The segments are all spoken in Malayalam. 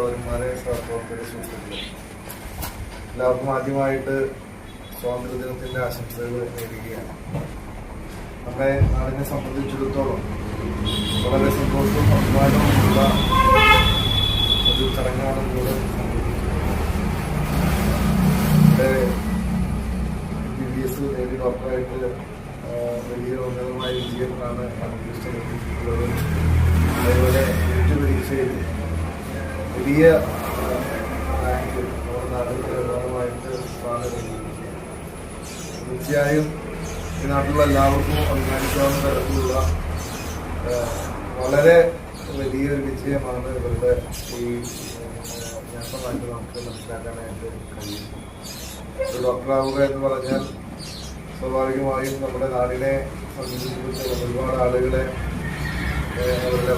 സഹോദരന്മാരെ സഹപ്രവർത്തകരെ സുഹൃത്തുക്കളെ. എല്ലാവർക്കും ആദ്യമായിട്ട് സ്വാതന്ത്ര്യ ദിനത്തിന്റെ ആശംസകൾ നേടുകയാണ് നമ്മുടെ നാടിനെ സംബന്ധിച്ചിടത്തോളം വളരെ സന്തോഷവും അഭിമാനവുമുള്ള ഒരു ചടങ്ങാണ് ഇവിടെ നമ്മുടെ ബി ബി എസ് നേടി ഡോക്ടറായിട്ട് വലിയ ഉന്നതമായ വിജയങ്ങളാണ് അനുഭവിച്ചത് അതേപോലെ പരീക്ഷയിൽ വലിയ തീർച്ചയായും ഈ നാട്ടിലുള്ള എല്ലാവർക്കും അഭിമാനിക്കാവുന്ന തരത്തിലുള്ള വളരെ വലിയൊരു വിജയമാണ് ഇവരുടെ ഈ ഞാനായിട്ട് നമുക്ക് മനസ്സിലാക്കാനായിട്ട് കഴിയും ഒരു ഡോക്ടറാവുക എന്ന് പറഞ്ഞാൽ സ്വാഭാവികമായും നമ്മുടെ നാടിനെ സംബന്ധിച്ചിടത്തോളം ഒരുപാട് ആളുകളെ അവരുടെ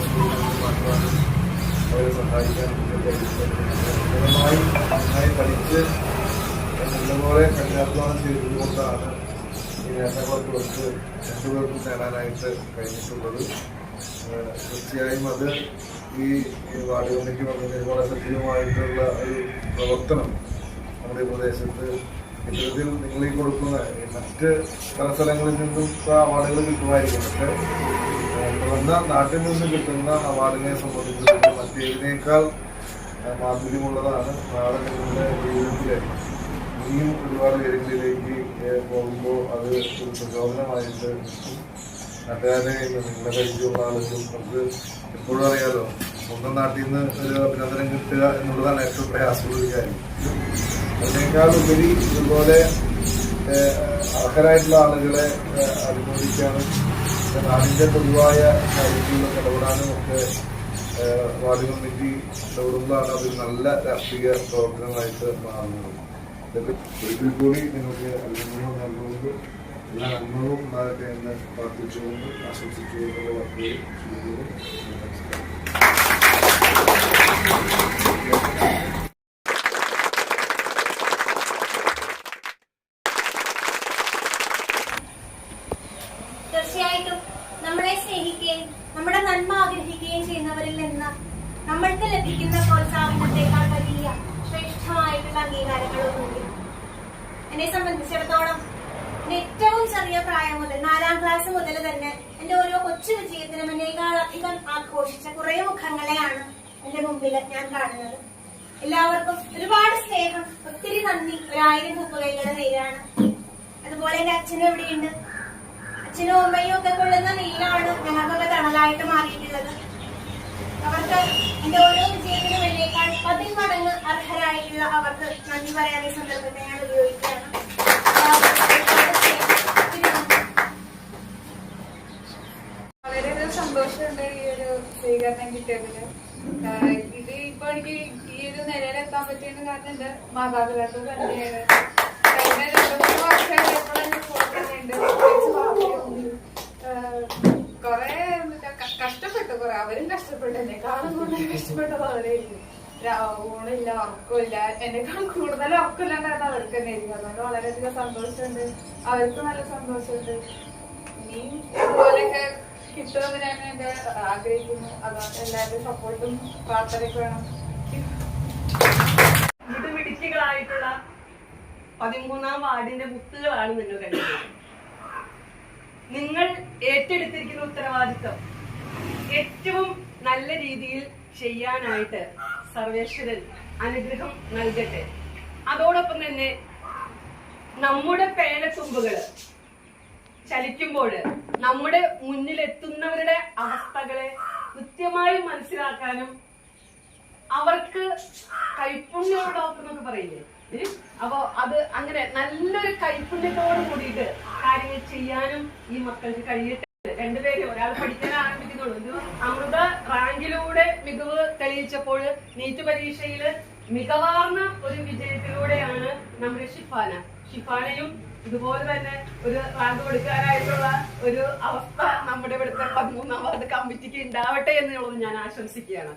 മാറ്റുവാനും അവരെ സഹായിക്കാൻ പൂർണമായി നന്നായി പഠിച്ച് നല്ലപോലെ കഠിനാധ്വാനം ചെയ്തുകൊണ്ടാണ് ഈ നേട്ടങ്ങളൊക്കെ വെച്ച് രണ്ടുപേർക്കും നേടാനായിട്ട് കഴിഞ്ഞിട്ടുള്ളത്. തീർച്ചയായും അത് ഈ വാർഡ് കമ്മിറ്റി വന്നതിന് വളരെ സജീവമായിട്ടുള്ള ഒരു പ്രവർത്തനം നമ്മുടെ പ്രദേശത്ത് ഇത്തരത്തിൽ നിങ്ങൾ ഈ കൊടുക്കുന്ന മറ്റ് പല സ്ഥലങ്ങളിൽ നിന്നും അവാർഡുകൾ കിട്ടുമായിരിക്കും. പക്ഷേ ഏഹ്, നാട്ടിൽ നിന്ന് കിട്ടുന്ന അവാർഡിനെ സംബന്ധിച്ച് മറ്റേതിനേക്കാൾ മാധുര്യമുള്ളതാണ് നാളെ നിങ്ങളുടെ ജീവിതത്തിലെ ഇനിയും ഒരുപാട് ഏഹ്, പോകുമ്പോൾ അത് ഒരു പ്രചോദനമായിട്ട്. നാട്ടുകാരെ നിങ്ങളെ പരിചയമുള്ള ആളുകളും നമുക്ക് എപ്പോഴും അറിയാലോ സ്വന്തം നാട്ടിൽ നിന്ന് ഒരു അഭിനന്ദനം കിട്ടുക എന്നുള്ളതാണ് ഏറ്റവും പ്രയാസമുള്ള ഒരു കാര്യം അതിനേക്കാൾ ഉപരി ഇതുപോലെ അർഹരായിട്ടുള്ള ആളുകളെ അനുമോദിക്കാനും നാടിന്റെ പൊതുവായ കാര്യങ്ങളിലൊക്കെ ഇടപെടാനും ഒക്കെ വാർഡ് കമ്മിറ്റി ഇടപെടുമ്പോഴാണ് അത് നല്ല രാഷ്ട്രീയ പ്രവർത്തനങ്ങളായിട്ട് മാറുന്നത് ഇതൊക്കെ ഒരിക്കൽ കൂടി നിങ്ങൾക്ക് അഭിനന്ദനം നൽകുന്നത് എല്ലാ നന്മകളും ഉണ്ടാകട്ടെ എന്ന് പ്രാർത്ഥിച്ചുകൊണ്ട് ആശംസിച്ചുകൊണ്ടുള്ള വാക്കുകൾ. നമസ്കാരം നന്മ ആഗ്രഹിക്കുകയും ചെയ്യുന്നവരിൽ നിന്ന് നമ്മൾക്ക് ലഭിക്കുന്ന പ്രോത്സാഹനത്തെക്കാൾ വലിയ ശ്രേഷ്ഠമായിട്ടുള്ള അംഗീകാരങ്ങളൊന്നുമില്ല. എന്നെ സംബന്ധിച്ചിടത്തോളം ഏറ്റവും ചെറിയ പ്രായം മുതൽ നാലാം ക്ലാസ് മുതൽ തന്നെ എന്റെ ഓരോ കൊച്ചു വിജയത്തിനും എന്നേക്കാൾ അധികം ആഘോഷിച്ച കുറെ മുഖങ്ങളെയാണ് എന്റെ മുമ്പിൽ ഞാൻ കാണുന്നത്. എല്ലാവർക്കും ഒരുപാട് സ്നേഹം ഒത്തിരി നന്ദി. ഒരായിരം കുപ്പകൈകളുടെ നേരാണ്. അതുപോലെ എന്റെ അച്ഛനും എവിടെയുണ്ട് അച്ഛനും അമ്മയും ഒക്കെ കൊള്ളുന്ന നീലാണ് ഞങ്ങൾക്കൊക്കെ തണലായിട്ട് മാറിയിട്ടുള്ളത്. അവർക്ക് എന്റെ ഓരോ വിജയത്തിനും വേണ്ടിയേക്കാൾ പതിൽ മടങ്ങ് അർഹരായിട്ടുള്ള അവർക്ക് നന്ദി പറയാൻ ഈ സന്ദർഭത്തെ ഞാൻ ഉപയോഗിക്കുകയാണ്. സന്തോഷമുണ്ട് ഈ ഒരു സ്വീകരണം കിട്ടിയതിൽ. ഇത് ഇപ്പൊ എനിക്ക് ഈ ഒരു നിലയിലെത്താൻ എത്താൻ പറ്റിയതിന് കാരണം എന്റെ മാതാപിതാക്കൾ തന്നെയാണ് കഴിഞ്ഞ രണ്ടു മൂന്ന് വർഷമായിട്ട് എപ്പോഴും പോകുന്നുണ്ട് കൊറേ കഷ്ടപ്പെട്ടു കൊറേ. അവരും കഷ്ടപ്പെട്ടു. എന്നെക്കാളും കൂടുതൽ കഷ്ടപ്പെട്ടത് അവരായിരിക്കും രാ- ഊണില്ല ഉറക്കമില്ല. എന്നെക്കാൾ കൂടുതൽ ഉറക്കമില്ലാണ്ടാണ് അവർക്ക് തന്നെ ആയിരിക്കും അതുകൊണ്ട് വളരെയധികം അവർക്ക് നല്ല സന്തോഷമുണ്ട്. ഇനിയും ഇതുപോലെയൊക്കെ കിട്ടുമെന്ന് ഞാൻ എന്റെ ആഗ്രഹിക്കുന്നു. അതുകൊണ്ട് എല്ലാവരുടെയും സപ്പോർട്ടും പ്രാർത്ഥനയ്ക്ക് വേണം. പതിമൂന്നാം വാർഡിന്റെ മുത്തുകളാണ് നിങ്ങൾ കണ്ടത് നിങ്ങൾ ഏറ്റെടുത്തിരിക്കുന്ന ഉത്തരവാദിത്വം ഏറ്റവും നല്ല രീതിയിൽ ചെയ്യാനായിട്ട് സർവേശ്വരൻ അനുഗ്രഹം നൽകട്ടെ അതോടൊപ്പം തന്നെ നമ്മുടെ പേനത്തുമ്പുകൾ ചലിക്കുമ്പോൾ നമ്മുടെ മുന്നിലെത്തുന്നവരുടെ അവസ്ഥകളെ കൃത്യമായി മനസ്സിലാക്കാനും അവർക്ക് കൈപ്പുണ്യം ഡോക്ടർ എന്നൊക്കെ പറയില്ലേ? അപ്പൊ അത് അങ്ങനെ നല്ലൊരു കൈപ്പുണ്യത്തോട് കൂടിയിട്ട് കാര്യങ്ങൾ ചെയ്യാനും ഈ മക്കൾക്ക് കഴിയട്ടെ. രണ്ടുപേരും ഒരാൾ പഠിക്കാൻ ആരംഭിക്കുന്നുള്ളൂ അമൃത റാങ്കിലൂടെ മികവ് തെളിയിച്ചപ്പോൾ നീറ്റ് പരീക്ഷയിൽ മികവാർന്ന ഒരു വിജയത്തിലൂടെയാണ് നമ്മുടെ ഷിഫാന. ഷിഫാനയും ഇതുപോലെ തന്നെ ഒരു റാങ്ക് കൊടുക്കാനായിട്ടുള്ള ഒരു അവസ്ഥ നമ്മുടെ ഇവിടുത്തെ പതിമൂന്നാം വാർഡ് കമ്മിറ്റിക്ക് ഉണ്ടാവട്ടെ എന്നുള്ളത് ഞാൻ ആശംസിക്കുകയാണ്.